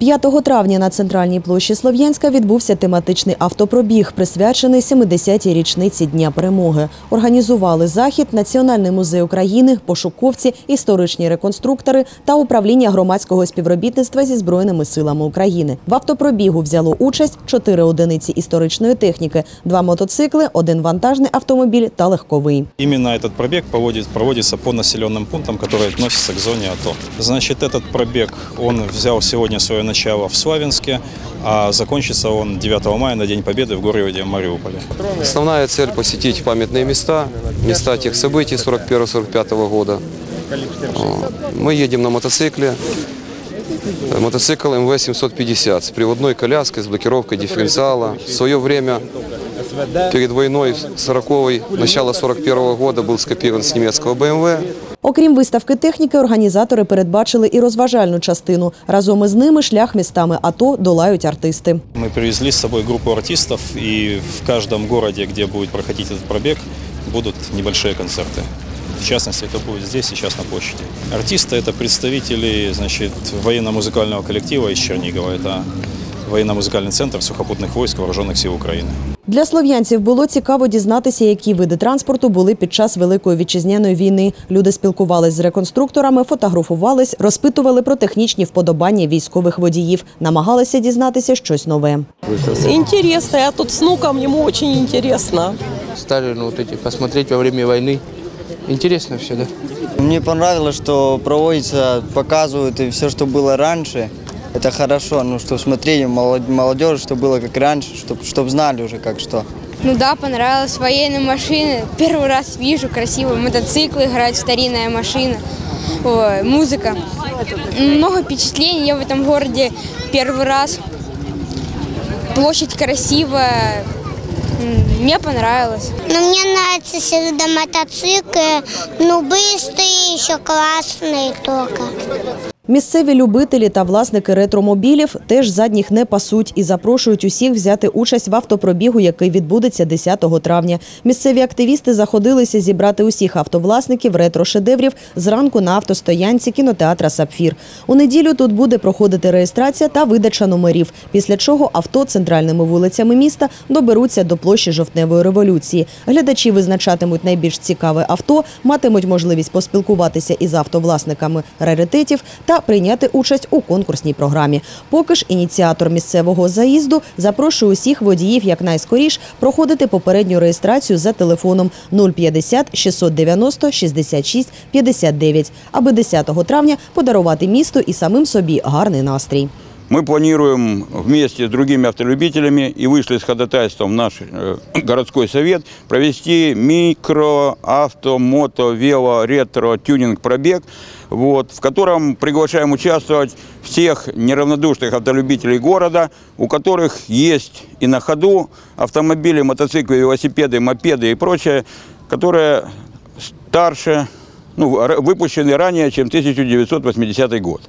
5 травня на центральній площі Слов'янська відбувся тематичний автопробіг, присвячений 70-й річниці Дня перемоги. Організували захід Національний музей України, пошуковці, історичні реконструктори та управління громадського співробітництва зі збройними силами України. В автопробігу взяло участь чотири одиниці історичної техніки, два мотоцикли, один вантажний автомобіль та легковий. Именно этот пробег проводит- проводится по населенным пунктам, которые относятся к зоне АТО. Значит, этот пробег, он взял сегодня свое начало в Славянске, а закончится он 9 мая на День Победы в городе Мариуполе. Основная цель – посетить памятные места, места тех событий 41-45 года. Мы едем на мотоцикле. Мотоцикл МВ-750 с приводной коляской, с блокировкой дифференциала. В свое время, перед войной 40-й, начало 41 года, был скопирован с немецкого БМВ. Окрім виставки техніки, організатори передбачили і розважальну частину. Разом із ними шлях містами АТО долають артисти. Мы привезли с собой группу артистов, и в каждом городе, где будет проходить этот пробег, будут небольшие концерты. В частности, это будет здесь, сейчас на площади. Артисты – это представители значит, военно-музыкального коллектива из Чернигова. Это военно-музыкальный центр сухопутных войск Вооруженных сил Украины. Для слов'янців було цікаво дізнатися, які види транспорту були під час Великої вітчизняної війни. Люди спілкувались з реконструкторами, фотографувались, розпитували про технічні вподобання військових водіїв, намагалися дізнатися щось нове. Интересно, я тут с внуком, ему очень интересно. стали ну, вот эти посмотреть во время войны. Интересно все, да? Мне понравилось, что проводится, показывают и все, что было раньше. Это хорошо, ну, чтобы смотреть молод- молодежь, что было как раньше, чтобы чтоб знали уже как что. Ну да, понравилось. Военные машины. Первый раз вижу красивые мотоциклы, играет старинная машина. Ой, музыка. Много впечатлений. Я в этом городе первый раз. Площадь красивая. Мне понравилось. Но мне нравится всегда мотоциклы, ну быстрые, еще классные только. Місцеві любителі та власники ретромобілів теж задніх не пасуть і запрошують усіх взяти участь в автопробігу, який відбудеться 10 травня. Місцеві активісти заходилися зібрати усіх автовласників ретро-шедеврів зранку на автостоянці кінотеатра Сапфір. У неділю тут буде проходити реєстрація та видача номерів. Після чого авто центральними вулицями міста доберуться до площі жовтневої революції. Глядачі визначатимуть найбільш цікаве авто, матимуть можливість поспілкуватися із автовласниками раритетів та прийняти участь у конкурсній програмі. Поки ж ініціатор місцевого заїзду запрошує усіх водіїв якнайскоріш проходити попередню реєстрацію за телефоном 050 690 66 59, аби 10 травня подарувати місту і самим собі гарний настрій. Мы планируем вместе с другими автолюбителями и вышли с ходатайством в наш э, городской совет провести микро, авто, мото, вело, ретро, тюнинг пробег, вот, в котором приглашаем участвовать всех неравнодушных автолюбителей города, у которых есть и на ходу автомобили, мотоциклы, велосипеды, мопеды и прочее, которые старше, ну, выпущены ранее, чем 1980 год.